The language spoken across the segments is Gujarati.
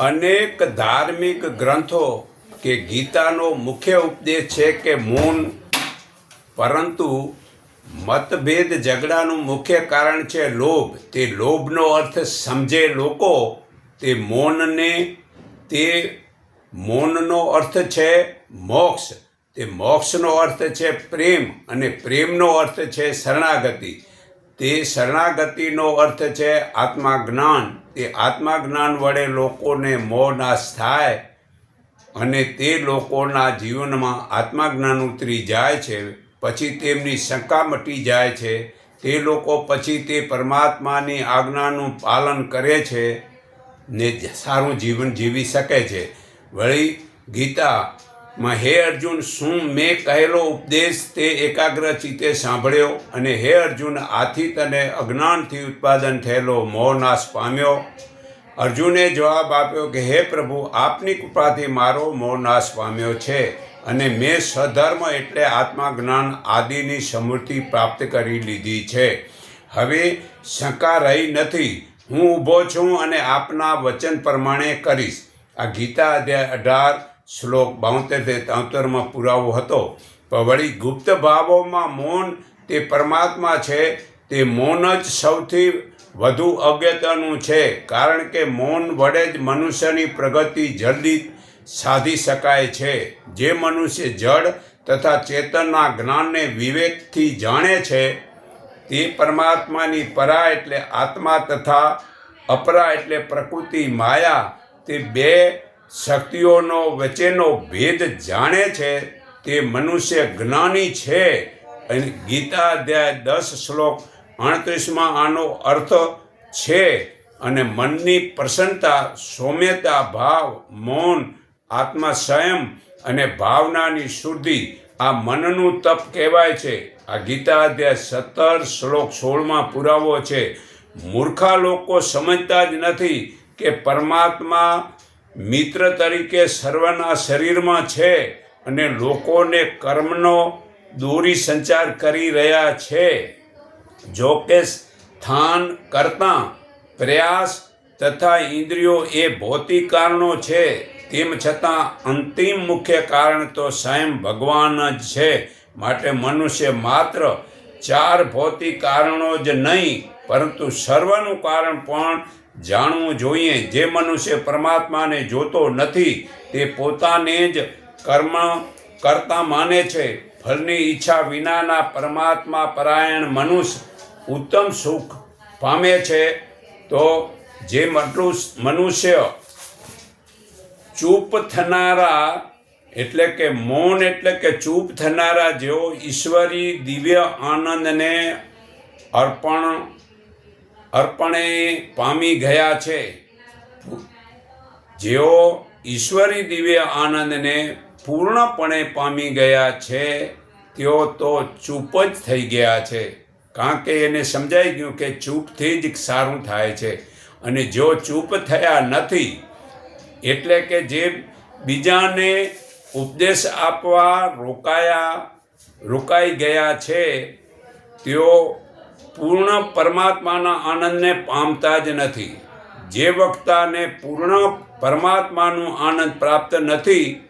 અનેક ધાર્મિક ગ્રંથો કે ગીતાનો મુખ્ય ઉપદેશ છે કે મૌન, પરંતુ મતભેદ ઝઘડાનું મુખ્ય કારણ છે લોભ. તે લોભનો અર્થ સમજે લોકો, તે મૌનને, તે મૌનનો અર્થ છે મોક્ષ. તે મોક્ષનો અર્થ છે પ્રેમ અને પ્રેમનો અર્થ છે શરણાગતિ. તે શરણાગતિનો અર્થ છે આત્મા જ્ઞાન. તે આત્મજ્ઞાન વડે લોકોને મોહ નાશ થાય અને તે લોકોના જીવનમાં આત્માજ્ઞાન ઉતરી જાય છે, પછી તેમની શંકા મટી જાય છે, તે લોકો પછી તે પરમાત્માની આજ્ઞાનું પાલન કરે છે ને સારું જીવન જીવી શકે છે. વળી ગીતામાં હે અર્જુન, શું મેં કહેલો ઉપદેશ તે એકાગ્ર ચિત્તે સાંભળ્યો અને હે અર્જુન આથી તને અજ્ઞાનથી ઉત્પાદન થયેલો મોહ નાશ પામ્યો? અર્જુને જવાબ આપ્યો કે, હે પ્રભુ, આપની કૃપાથી મારો મોહ નાશ પામ્યો છે અને મેં સધર્મ એટલે આત્મા, જ્ઞાન આદિની સમૃદ્ધિ પ્રાપ્ત કરી લીધી છે. હવે શંકા રહી નથી. હું ઊભો છું અને આપના વચન પ્રમાણે કરીશ. આ ગીતા અધ્યાય અઢાર શ્લોક બાઉતેરથી ત્રોતેરમાં પુરાવો હતો. પણ વળી ગુપ્ત ભાવોમાં મૌન તે પરમાત્મા છે, તે મૌન જ સૌથી વધુ અગત્યનું છે, કારણ કે મૌન વડે જ મનુષ્યની પ્રગતિ જલ્દી સાધી શકાય છે. જે મનુષ્ય જડ તથા ચેતનના જ્ઞાનને વિવેકથી જાણે છે, તે પરમાત્માની પરા એટલે આત્મા તથા અપરા એટલે પ્રકૃતિ માયા, તે બે શક્તિઓનો વચ્ચેનો ભેદ જાણે છે તે મનુષ્ય જ્ઞાની છે. અને ગીતા અધ્યાય દસ શ્લોક અડત્રીસમાં આનો અર્થ છે અને મનની પ્રસન્નતા, સૌમ્યતા, ભાવ, મૌન, આત્મા સંયમ અને ભાવનાની શુદ્ધિ આ મનનું તપ કહેવાય છે. આ ગીતા અધ્યાય સત્તર શ્લોક સોળમાં પુરાવો છે. મૂર્ખા લોકો સમજતા જ નથી કે પરમાત્મા મિત્ર તરીકે સર્વના શરીરમાં છે અને લોકોને કર્મનો દોરી સંચાર કરી રહ્યા છે. જો કે સ્થાન કરતાં પ્રયાસ તથા ઇન્દ્રિયો એ ભૌતિક કારણો છે, તેમ છતાં અંતિમ મુખ્ય કારણ તો સ્વયં ભગવાન જ છે. માટે મનુષ્ય માત્ર ચાર ભૌતિક કારણો જ નહીં, પરંતુ સર્વનું કારણ પણ જાણવું જોઈએ જે મનુષ્ય પરમાત્માને જોતો નથી, તે પોતાને જ કર્મ કરતા માને છે. ફળની ઈચ્છા વિનાના પરમાત્મા પરાયણ મનુષ્ય ઉત્તમ સુખ પામે છે, તો જે મનુષ્ય ચૂપ થનારા, એટલે કે મૌન એટલે કે ચૂપ થનારા જેઓ ઈશ્વરી દિવ્ય આનંદને અર્પણ અર્પણે પામી ગયા છે. જેઓ ઈશ્વરી દિવ્ય આનંદને પૂર્ણપણે પામી ગયા છે, તેઓ તો ચૂપ જ થઈ ગયા છે. કારણ કે એને સમજાઈ ગયું કે ચૂપથી જ સારું થાય છે. અને જો ચૂપ થયા નથી, એટલે કે જે બીજાને ઉપદેશ આપવા રોકાયા, રોકાઈ ગયા છે, તેઓ પૂર્ણ પરમાત્માના આનંદને પામતા જ નથી. જે વક્તાને પૂર્ણ પરમાત્માનો આનંદ પ્રાપ્ત નથી,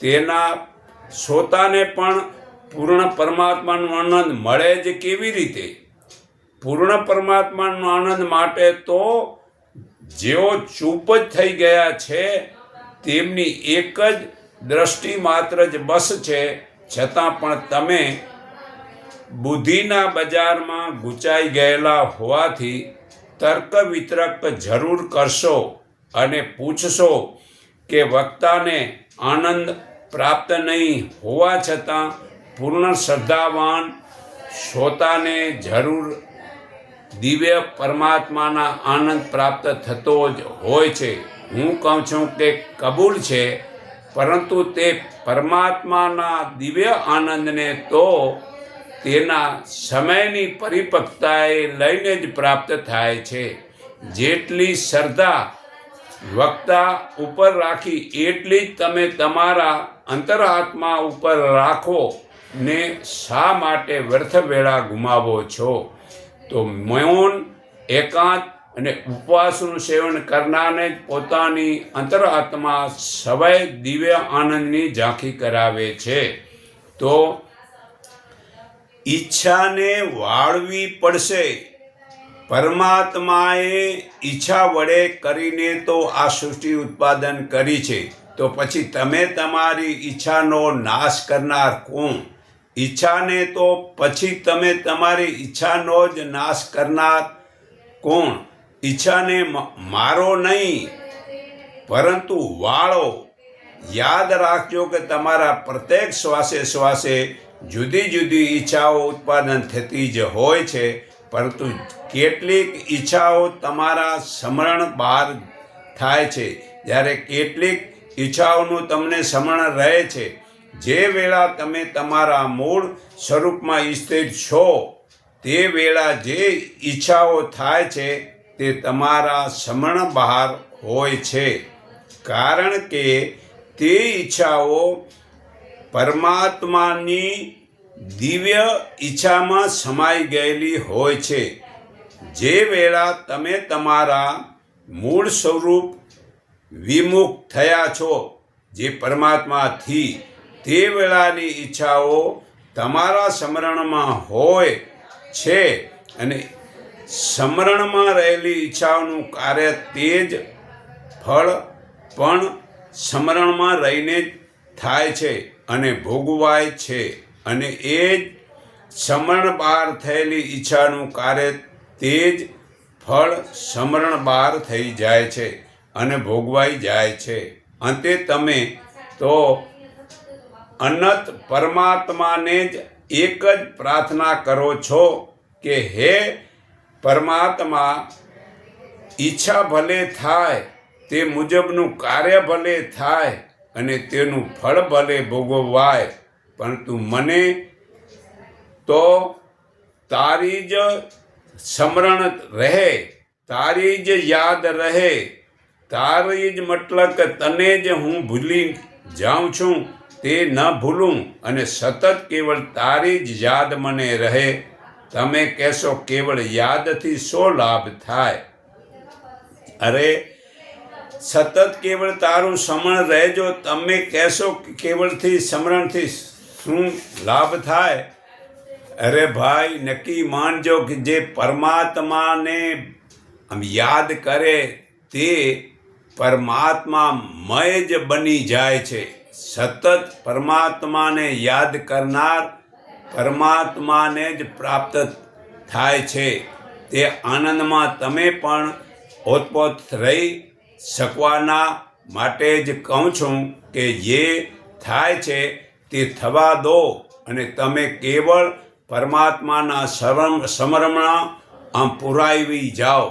તેના શ્રોતાને પણ પૂર્ણ પરમાત્માનો આનંદ મળે જ કેવી રીતે? પૂર્ણ પરમાત્માનો આનંદ માટે તો જેઓ ચૂપ જ થઈ ગયા છે, તેમની એક જ દ્રષ્ટિ માત્ર જ બસ છે. છતાં પણ તમે બુદ્ધિના બજારમાં ગૂંચાઈ ગયેલા હોવાથી તર્ક વિતર્ક જરૂર કરશો અને પૂછશો કે વક્તાને આનંદ પ્રાપ્ત નહીં હોવા છતાં પૂર્ણ શ્રદ્ધાવાન શ્રોતાને જરૂર દિવ્ય પરમાત્માના આનંદ પ્રાપ્ત થતો જ હોય છે. હું કહું છું કે કબૂલ છે, પરંતુ તે પરમાત્માના દિવ્ય આનંદને તો તેના સમયની પરિપક્વતાએ લઈને જ પ્રાપ્ત થાય છે. જેટલી શ્રદ્ધા વક્તા ઉપર રાખી, એટલી જ તમે તમારા અંતરાત્મા ઉપર રાખો ને શા માટે વ્યર્થ વેળા ગુમાવો છો? તો મૌન, એકાંત અને ઉપવાસનું સેવન કરનારને જ પોતાની અંતરાત્મા સવાય દિવ્ય આનંદની ઝાંખી કરાવે છે. તો ઈચ્છાને વાળવી પડશે. પરમાત્માએ ઈચ્છા વડે કરીને તો આ સૃષ્ટિ ઉત્પાદન કરી છે. તો પછી તમે તમારી ઈચ્છાનો નાશ કરનાર કોણ? ઈચ્છાને તો પછી તમે તમારી ઈચ્છાનો જ નાશ કરનાર કોણ? ઈચ્છાને મારો નહીં, પરંતુ વાળો. યાદ રાખજો કે તમારા પ્રત્યેક શ્વાસે શ્વાસે જુદી જુદી ઈચ્છાઓ ઉત્પાદન થતી જ હોય છે, પરંતુ કેટલીક ઈચ્છાઓ તમારા સમરણ બહાર થાય છે. જ્યારે કેટલીક ઈચ્છાઓનું તમને સમરણ રહે છે, જે વેળા તમે તમારા મૂળ સ્વરૂપમાં સ્થિત છો, તે વેળા જે ઈચ્છાઓ થાય છે, તે તમારા સમરણ બહાર હોય છે. કારણ કે તે ઈચ્છાઓ પરમાત્માની દિવ્ય ઈચ્છામાં સમાઈ ગયેલી હોય છે. જે વેળા તમે તમારા મૂળ સ્વરૂપ વિમુખ થયા છો, જે પરમાત્માથી તે વેળાની ઈચ્છાઓ તમારા સ્મરણમાં હોય છે અને સ્મરણમાં રહેલી ઈચ્છાઓનું કાર્ય તે જ ફળ પણ સ્મરણમાં રહીને જ થાય છે અને ભોગવાય છે અને એ જ સમરણ બહાર થયેલી ઈચ્છાનું કાર્ય તે જ ફળ સમરણ બહાર થઈ જાય છે અને ભોગવાઈ જાય છે. અંતે તમે તો અનંત પરમાત્માને જ એક જ પ્રાર્થના કરો છો કે હે પરમાત્મા, ઈચ્છા ભલે થાય તે મુજબનું કાર્ય ભલે થાય અને તેનું ફળ ભલે ભોગવવાય પરંતુ મને તો તારી જ સ્મરણ રહે, તારી જ યાદ રહે, તારી જ મતલબ કે તને જ હું ભૂલી જાઉં છું, તે ન ભૂલું અને સતત કેવળ તારી જ યાદ મને રહે. તમે કહેશો, કેવળ યાદથી શો લાભ થાય? અરે સતત કેવળ તારું સમરણ રહેજો. તમે કહેશો કેવળથી સ્મરણથી શું લાભ થાય? અરે ભાઈ, નક્કી માનજો કે જે પરમાત્માને આમ યાદ કરે તે પરમાત્મા મય જ બની જાય છે. સતત પરમાત્માને યાદ કરનાર પરમાત્માને જ પ્રાપ્ત થાય છે. તે આનંદમાં તમે પણ ઓતપોત રહી શકવાના માટે જ કહું છું કે જે થાય છે તે થવા દો અને તમે કેવળ પરમાત્માના શરમ સમરમણા આમ પુરાવી જાઓ.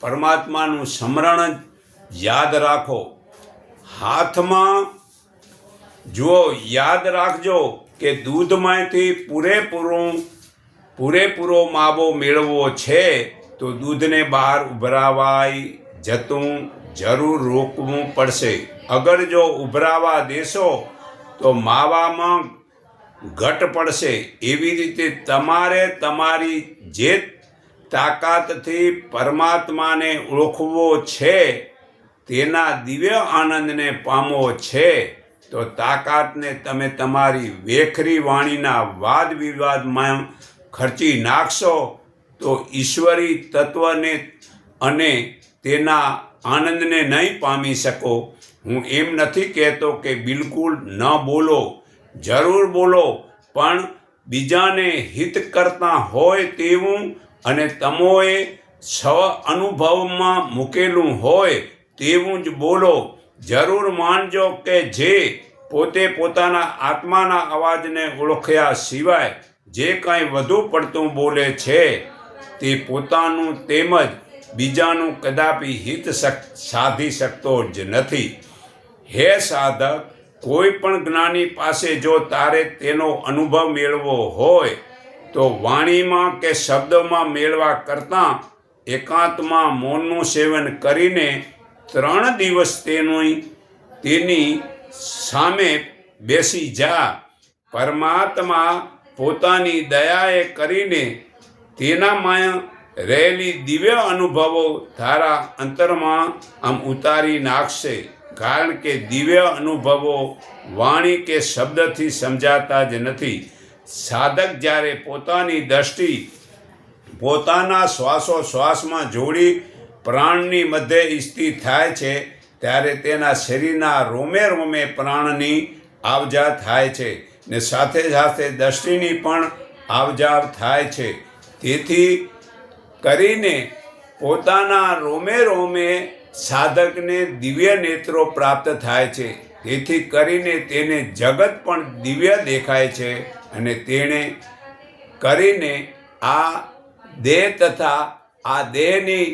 પરમાત્માનું સ્મરણ યાદ રાખો. હાથમાં જુઓ, યાદ રાખજો કે દૂધમાંથી પૂરેપૂરું, પૂરેપૂરો માવો મેળવવો છે તો દૂધને બહાર ઉભરાવાય જતું જરૂર રોકવું પડશે. અગર જો ઉભરાવા દેશો, તો માવામાં ઘટ પડશે. એવી રીતે તમારે તમારી જે તાકાતથી પરમાત્માને ઓળખવો છે, તેના દિવ્ય આનંદને પામવો છે, તો તાકાતને તમે તમારી વેખરી વાણીના વાદ વિવાદમાં ખર્ચી નાખશો, તો ઈશ્વરી તત્વને અને તેના આનંદને નહીં પામી શકો. હું એમ નથી કહેતો કે બિલકુલ ન બોલો. જરૂર બોલો, પણ બીજાને હિત કરતા હોય તેવું અને તમોએ સ્વ અનુભવમાં મૂકેલું હોય તેવું જ બોલો. જરૂર માનજો કે જે પોતે પોતાના આત્માના અવાજને ઓળખ્યા સિવાય જે કાંઈ વધુ પડતું બોલે છે તે પોતાનું તેમજ બીજાનું કદાપી હિત સાધી શકતો જ નથી. હે સાધક, કોઈ પણ જ્ઞાની પાસે જો તારે તેનો અનુભવ મેળવો હોય, તો વાણીમાં કે શબ્દોમાં મેળવા કરતાં એકાંતમાં મૌનનું સેવન કરીને ત્રણ દિવસ તેની તેની સામે બેસી જા. પરમાત્મા પોતાની દયાએ કરીને તેનામાં રહેલી દિવ્ય અનુભવો તારા અંતરમાં આમ ઉતારી નાખશે. કારણ કે દિવ્ય અનુભવો વાણી કે શબ્દથી સમજાતા જ નથી. સાધક જ્યારે પોતાની દ્રષ્ટિ પોતાના શ્વાસોશ્વાસમાં જોડી પ્રાણની મધ્ય સ્થિત થાય છે, ત્યારે તેના શરીરના રોમે રોમે પ્રાણની આવજા થાય છે ને સાથે સાથે દ્રષ્ટિની પણ આવજાવ થાય છે. તેથી કરીને પોતાના રોમે રોમે સાધકને દિવ્ય નેત્રો પ્રાપ્ત થાય છે. તેથી કરીને તેને જગત પણ દિવ્ય દેખાય છે અને તેણે કરીને આ દેહ તથા આ દેહની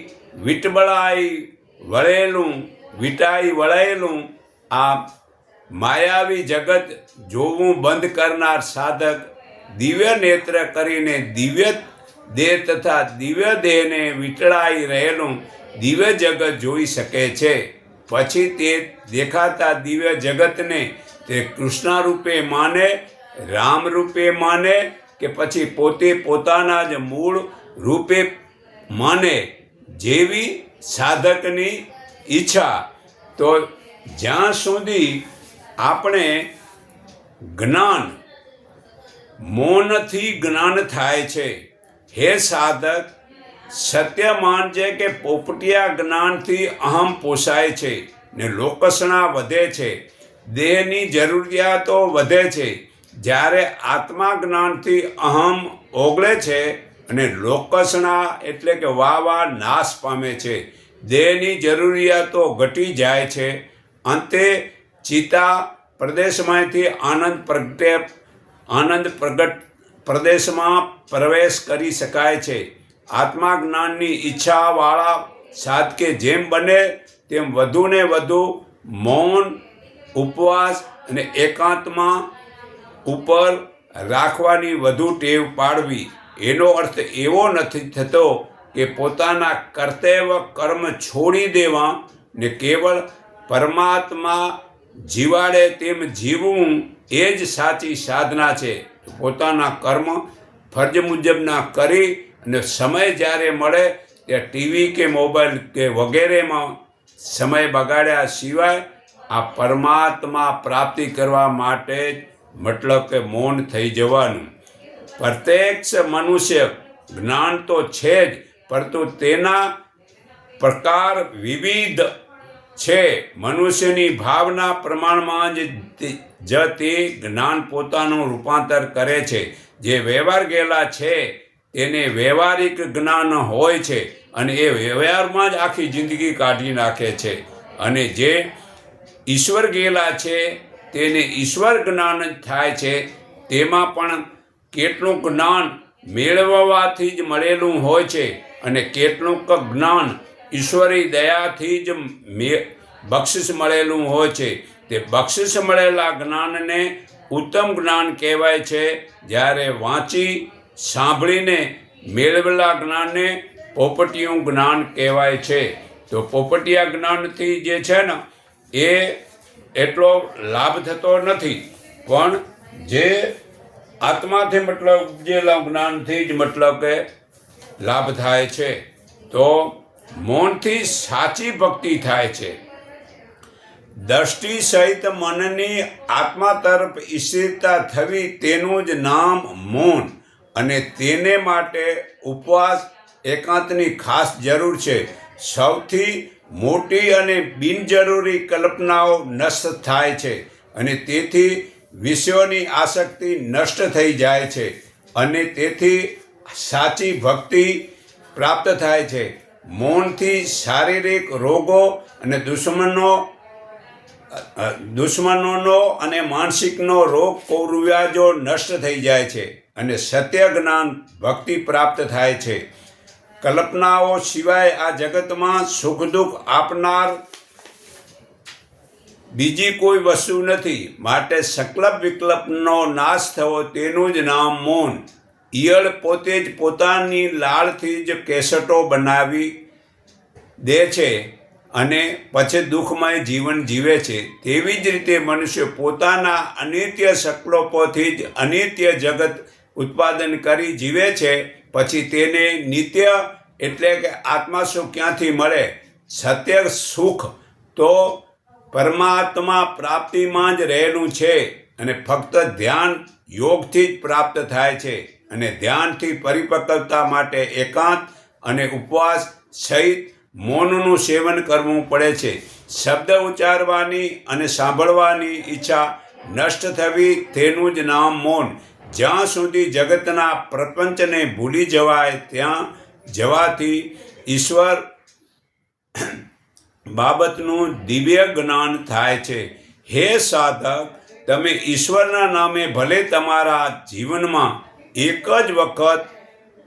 વિટબળાઈ વળેલું, વિટાઈ વળેલું આ માયાવી જગત જોવું બંધ કરનાર સાધક દિવ્ય નેત્ર કરીને દિવ્ય દેહ તથા દિવ્ય દેહને વીંટળાઈ રહેલું દિવ્ય જગત જોઈ શકે છે. પછી તે દેખાતા દિવ્ય જગતને તે કૃષ્ણ રૂપે માને રામ રૂપે માને કે પછી પોતે પોતાના જ મૂળ રૂપે માને જેવી સાધકની ઈચ્છા. તો જ્યાં સુધી આપણે જ્ઞાન, મૌનથી જ્ઞાન થાય છે હે સાધક, સત્ય માનજે કે પોપટિયા જ્ઞાનથી અહમ પોષાય છે ને લોકસણા વધે છે. દેહની જરૂરિયાતો વધે છે. જ્યારે આત્મા જ્ઞાનથી અહમ ઓગળે છે અને લોકસણા એટલે કે વાહ વાહ નાશ પામે છે. દેહની જરૂરિયાતો ઘટી જાય છે. અંતે ચિતા પ્રદેશમાંથી આનંદ પ્રગટે, આનંદ પ્રગટ પ્રદેશમાં પ્રવેશ કરી શકાય છે. આત્મા જ્ઞાનની ઈચ્છાવાળા સાધકે જેમ બને તેમ વધુને વધુ મૌન, ઉપવાસ અને એકાંતમાં ઉપર રાખવાની વધુ ટેવ પાડવી. એનો અર્થ એવો નથી થતો કે પોતાના કર્તવ્ય કર્મ છોડી દેવા ને કેવળ પરમાત્મા જીવાડે તેમ જીવવું એ જ સાચી સાધના છે. પોતાના કર્મ ફરજ મુજબના કરી અને સમય જ્યારે મળે ત્યારે ટીવી કે મોબાઈલ કે વગેરેમાં સમય બગાડ્યા સિવાય આ પરમાત્મા પ્રાપ્તિ કરવા માટે મતલબ કે મૌન થઈ જવાનું. પ્રત્યક્ષ મનુષ્ય જ્ઞાન તો છે જ, પરંતુ તેના પ્રકાર વિવિધ છે. મનુષ્યની ભાવના પ્રમાણમાં જ જ તે જ્ઞાન પોતાનું રૂપાંતર કરે છે. જે વ્યવહાર ગયેલા છે, તેને વ્યવહારિક જ્ઞાન હોય છે અને એ વ્યવહારમાં જ આખી જિંદગી કાઢી નાખે છે. અને જે ઈશ્વર ગયેલા છે, તેને ઈશ્વર જ્ઞાન થાય છે. તેમાં પણ કેટલું જ્ઞાન મેળવવાથી જ મળેલું હોય છે અને કેટલુંક જ્ઞાન ઈશ્વરી દયાથી જ મે, બક્ષિસ મળેલું હોય છે. તે બક્ષિસ મળેલા જ્ઞાનને ઉત્તમ જ્ઞાન કહેવાય છે. જ્યારે વાંચી, સાંભળીને મેળવેલા જ્ઞાનને પોપટિયું જ્ઞાન કહેવાય છે. તો પોપટિયા જ્ઞાનથી જે છે ને, એ એટલો લાભ થતો નથી. પણ જે આત્માથી મતલબ, ઉપજેલા જ્ઞાનથી જ મતલબ કે લાભ થાય છે. તો મૌનથી સાચી ભક્તિ થાય છે. દ્રષ્ટિ સહિત મનની આત્મા તરફ ઈશ્વરતા થવી તેનું જ નામ મૌન. અને તેને માટે ઉપવાસ એકાંતની ખાસ જરૂર છે. સૌથી મોટી અને બિનજરૂરી કલ્પનાઓ નષ્ટ થાય છે અને તેથી વિષયોની આસક્તિ નષ્ટ થઈ જાય છે અને તેથી સાચી ભક્તિ પ્રાપ્ત થાય છે. મૌનથી શારીરિક રોગો અને દુશ્મનો દુશ્મનોનો અને માનસિકનો રોગ કૌરવ્યાજો નષ્ટ થઈ જાય છે અને સત્ય જ્ઞાન ભક્તિ પ્રાપ્ત થાય છે, કલ્પનાઓ સિવાય આ જગતમાં સુખ દુઃખ આપનાર બીજી કોઈ વસ્તુ નથી. માટે સંકલ્પ વિકલ્પનો નાશ થવો તેનું જ નામ મૌન. ઈયળ પોતે જ પોતાની લાળથી જ કેસટો બનાવી દે છે. અને પછી દુઃખમય જીવન જીવે છે, તેવી જ રીતે મનુષ્ય પોતાના અનિત્ય સંકલ્પોથી જ અનિત્ય જગત ઉત્પાદન કરી જીવે છે, પછી તેને નિત્ય એટલે કે આત્મા સુખ ક્યાંથી મળે? સત્ય સુખ તો પરમાત્મા પ્રાપ્તિમાં જ રહેલું છે અને ફક્ત ધ્યાન યોગથી જ પ્રાપ્ત થાય છે અને ધ્યાનથી પરિપક્વતા માટે એકાંત અને ઉપવાસ સહિત મૌનનું સેવન કરવું પડે છે. શબ્દ ઉચ્ચારવાની અને સાંભળવાની ઈચ્છા નષ્ટ થવી તેનું જ નામ મૌન. જ્યાં સુધી જગતના પ્રપંચને ભૂલી જવાય, ત્યાં જવાથી ઈશ્વર બાબતનું દિવ્ય જ્ઞાન થાય છે. હે સાધક, તમે ઈશ્વરના નામે ભલે તમારા જીવનમાં એક જ વખત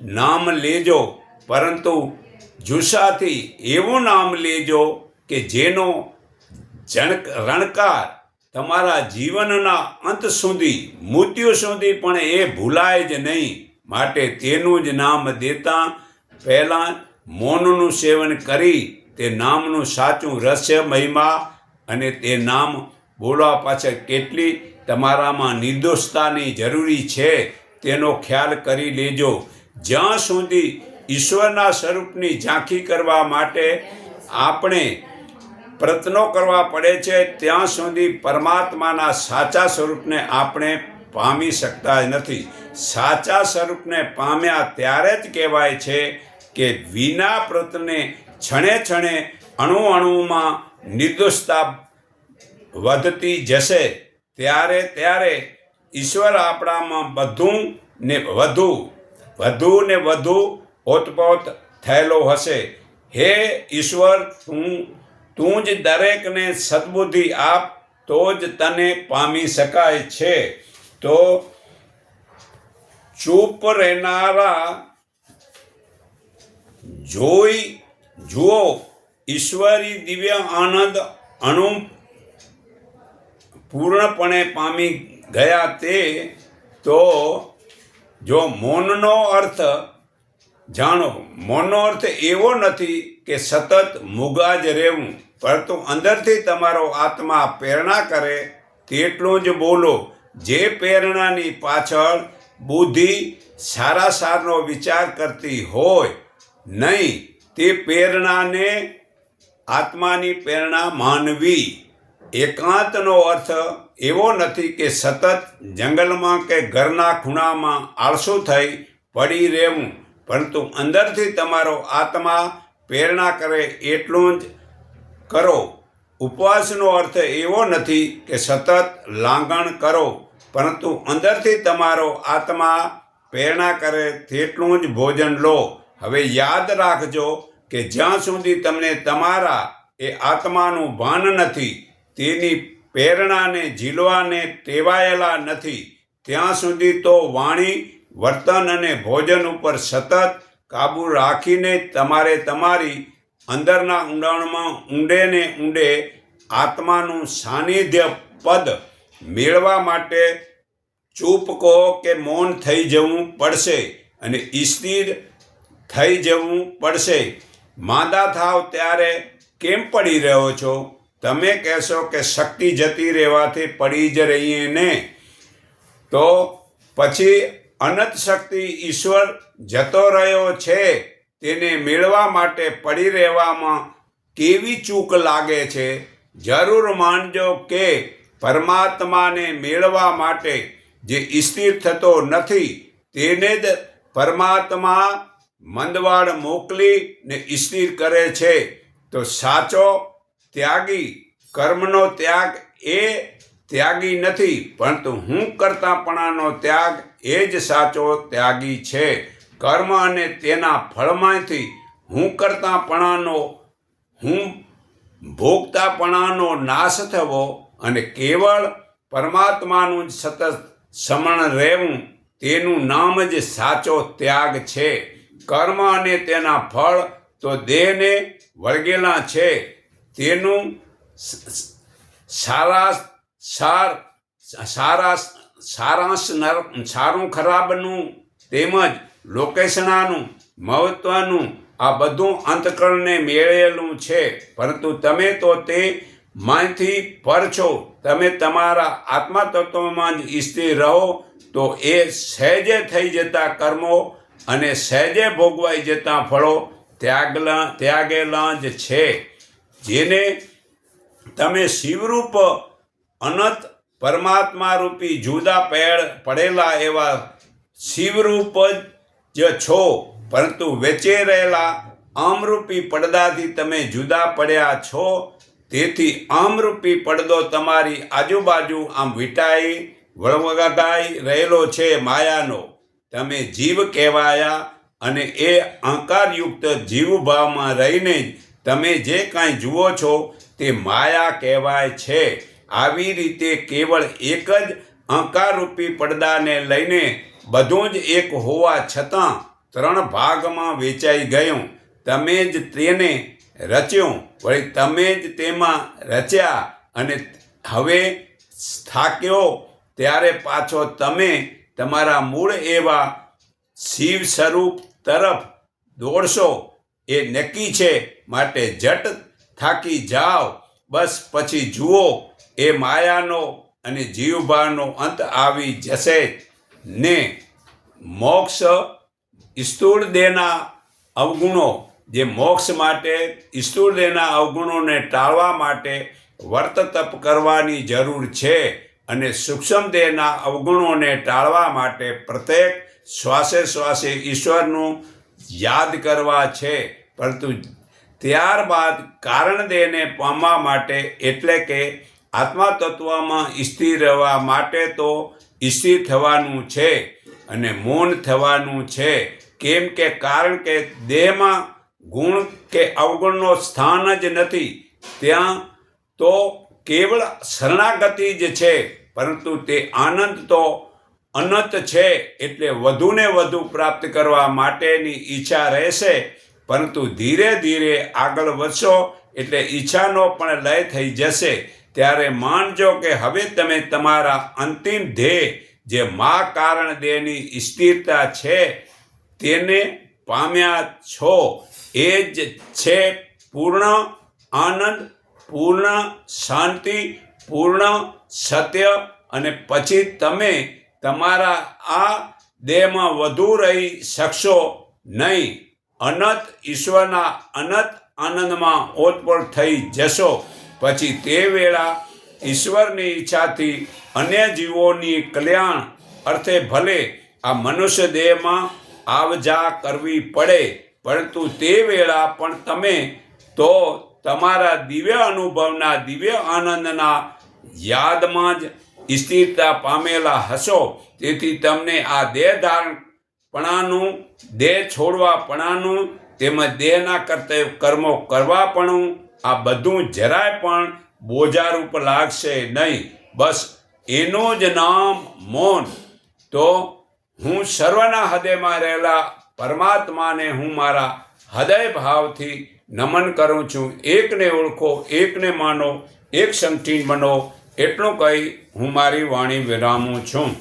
નામ લેજો, પરંતુ જુસ્સાથી એવું નામ લેજો કે જેનો જણ રણકાર તમારા જીવનના અંત સુધી, મૃત્યુ સુધી પણ એ ભૂલાય જ નહીં. માટે તેનું જ નામ દેતા પહેલાં મૌનનું સેવન કરી, તે નામનું સાચું રહસ્ય મહિમા અને તે નામ બોલવા પાછળ કેટલી તમારામાં નિર્દોષતાની જરૂરી છે, તેનો ખ્યાલ કરી લેજો. જ્યાં સુધી ઈશ્વરના સ્વરૂપની ઝાંખી કરવા માટે આપણે પ્રયત્નો કરવા પડે છે, ત્યાં સુધી પરમાત્માના સાચા સ્વરૂપને આપણે પામી શકતા નથી. સાચા સ્વરૂપને પામ્યા ત્યારે જ કહેવાય છે કે વિના પ્રયત્ને છણે છણે અણુ અણુમાં નિર્દોષતા વધતી જશે. ત્યારે ત્યારે ઈશ્વર આપણામાં બધું ને વધુ વધુ ને વધુ ઓતપોત થયેલો હશે. હે ઈશ્વર, તું તું જ દરેકને સદબુદ્ધિ આપ, તો જ તને પામી શકાય છે. તો ચૂપ રહેનારા જોઈ જુઓ, ઈશ્વરી દિવ્ય આનંદ અણુ પૂર્ણપણે પામી ગયા તે, તો જો મૌનનો અર્થ જાણો, મનનો અર્થ એવો નથી કે સતત મુગા જ રહેવું, પરંતુ અંદરથી તમારો આત્મા પ્રેરણા કરે તેટલું જ બોલો. જે પ્રેરણાની પાછળ બુદ્ધિ સારા સારનો વિચાર કરતી હોય, નહીં, તે પ્રેરણાને આત્માની પ્રેરણા માનવી. એકાંતનો અર્થ એવો નથી કે સતત જંગલમાં કે ઘરના ખૂણામાં આળસું થઈ પડી રહેવું. પરંતુ અંદરથી તમારો આત્મા પ્રેરણા કરે એટલું જ કરો. ઉપવાસનો અર્થ એવો નથી કે સતત લાંગણ કરો, પરંતુ અંદરથી તમારો આત્મા પ્રેરણા કરે તેટલું જ ભોજન લો. હવે યાદ રાખજો કે જ્યાં સુધી તમને તમારા એ આત્માનું ભાન નથી, તેની પ્રેરણાને ઝીલવાને ટેવાયેલા નથી, ત્યાં સુધી તો વાણી વર્તન અને ભોજન ઉપર સતત કાબૂ રાખીને તમારે તમારી અંદરના ઊંડાણમાં ઊંડે ને ઊંડે આત્માનું સાનિધ્ય પદ મેળવા માટે ચૂપ કહો કે મૌન થઈ જવું પડશે અને સ્થિર થઈ જવું પડશે. માંદા થાવ ત્યારે કેમ પડી રહ્યો છો? તમે કહેશો કે શક્તિ જતી રહેવાથી પડી જ રહીએ ને? તો પછી અનંત શક્તિ ઈશ્વર જતો રહ્યો છે, તેને મેળવા માટે પડી રહેવામાં કેવી ચૂક લાગે છે? જરૂર માનજો કે પરમાત્માને મેળવા માટે જે સ્થિર થતો નથી, તેને જ પરમાત્મા મંદવાડ મોકલી ને સ્થિર કરે છે. તો સાચો ત્યાગી, કર્મનો ત્યાગ એ ત્યાગી નથી, પરંતુ હું કરતાપણાનો ત્યાગ એ જ સાચો ત્યાગી છે. કર્મ અને તેના ફળમાંથી હું કરતાપણાનો હું ભોગતાપણાનો નાશ થવો અને કેવળ પરમાત્માનું જ સતત સમણ રહેવું, તેનું નામ જ સાચો ત્યાગ છે. કર્મ અને તેના ફળ તો દેહને વળગેલા છે. તેનું સારા, સાર, સારા સારાંશ નર- સારું ખરાબનું તેમજ લોકેશનાનું મહત્વનું આ બધું અંતકરણને મેળવેલું છે. પરંતુ તમે તો તે માંથી પર છો. તમે તમારા આત્મા તત્વમાં જ સ્થિર રહો તો એ સહેજે થઈ જતા કર્મો અને સહેજે ભોગવાઈ જતા ફળો ત્યાગલા, ત્યાગેલા જ છે. જેને તમે શિવરૂપ અનંત પરમાત્મા રૂપી જુદા પેડ પડેલા એવા શિવરૂપ જ છો. પરંતુ વેચે રહેલા આમરૂપી પડદાથી તમે જુદા પડ્યા છો. તેથી આમરૂપી પડદો તમારી આજુબાજુ આમ વીંટાઈ વળવગાઈ રહેલો છે માયાનો. તમે જીવ કહેવાયા અને એ અહંકારયુક્ત જીવભાવમાં રહીને તમે જે કાંઈ જુઓ છો તે માયા કહેવાય છે. આવી રીતે કેવળ એક જ અહંકારરૂપી પડદાને લઈને બધું જ એક હોવા છતાં ત્રણ ભાગમાં વેચાઈ ગયું. તમે જ તેને રચ્યું. વળી તમે જ તેમાં રચ્યા અને હવે થાક્યો. ત્યારે પાછો તમે તમારા મૂળ એવા શિવ સ્વરૂપ તરફ દોડશો. એ નક્કી છે. માટે જટ થાકી જાઓ. બસ પછી જુઓ. એ માયાનો અને જીવભાવનો અંત આવી જશે ને મોક્ષ સ્થૂળ દેહના અવગુણો, જે મોક્ષ માટે સ્થૂળ દેહના અવગુણોને ટાળવા માટે વર્ત તપ કરવાની જરૂર છે અને સૂક્ષ્મ દેહના અવગુણોને ટાળવા માટે પ્રત્યેક શ્વાસે શ્વાસે ઈશ્વરનું યાદ કરવા છે. પરંતુ ત્યારબાદ કારણ દેહને પામવા માટે એટલે કે આત્મા તત્વમાં સ્થિર રહેવા માટે તો સ્થિર થવાનું છે અને મૌન થવાનું છે. કેમ કે, કારણ કે દેહમાં ગુણ કે અવગુણનો સ્થાન જ નથી. ત્યાં તો કેવળ શરણાગતિ જ છે, પરંતુ તે આનંદ તો અનંત છે, એટલે વધુને વધુ પ્રાપ્ત કરવા માટેની ઈચ્છા રહેશે, પરંતુ ધીરે ધીરે આગળ વધશો, એટલે ઈચ્છાનો પણ લય થઈ જશે. ત્યારે માનજો કે હવે તમે તમારા અંતિમ ધ્યેય, જે મા કારણ દેહની સ્થિરતા છે, તેને પામ્યા છો. એ જ છે પૂર્ણ આનંદ, પૂર્ણ શાંતિ, પૂર્ણ સત્ય, અને પછી તમે તમારા આ દેહમાં વધુ રહી શકશો નહીં. અનંત ઈશ્વરના અનંત આનંદમાં ઓતપોટ થઈ જશો. પછી તે વેળા ઈશ્વરની ઈચ્છાથી અન્ય જીવોની કલ્યાણ અર્થે ભલે આ મનુષ્ય દેહમાં આવજા કરવી પડે, પરંતુ તે વેળા પણ તમે તો તમારા દિવ્ય અનુભવના દિવ્ય આનંદના યાદમાં જ સ્થિરતા પામેલા હશો. તેથી તમને આ દેહ ધારણપણાનું દેહ છોડવાપણાનું તેમજ દેહના કર્તવ્ય કર્મો કરવાપણું આ બધું જરાય પણ બોજારૂપ લાગશે નહીં. બસ એનું જ નામ મૌન. તો હું સર્વના હૃદયમાં રહેલા પરમાત્માને હું મારા હૃદય ભાવથી નમન કરું છું. એકને ઓળખો, એકને માનો, એક સંગઠીન બનો, એટલું કહી હું મારી વાણી વિરામું છું.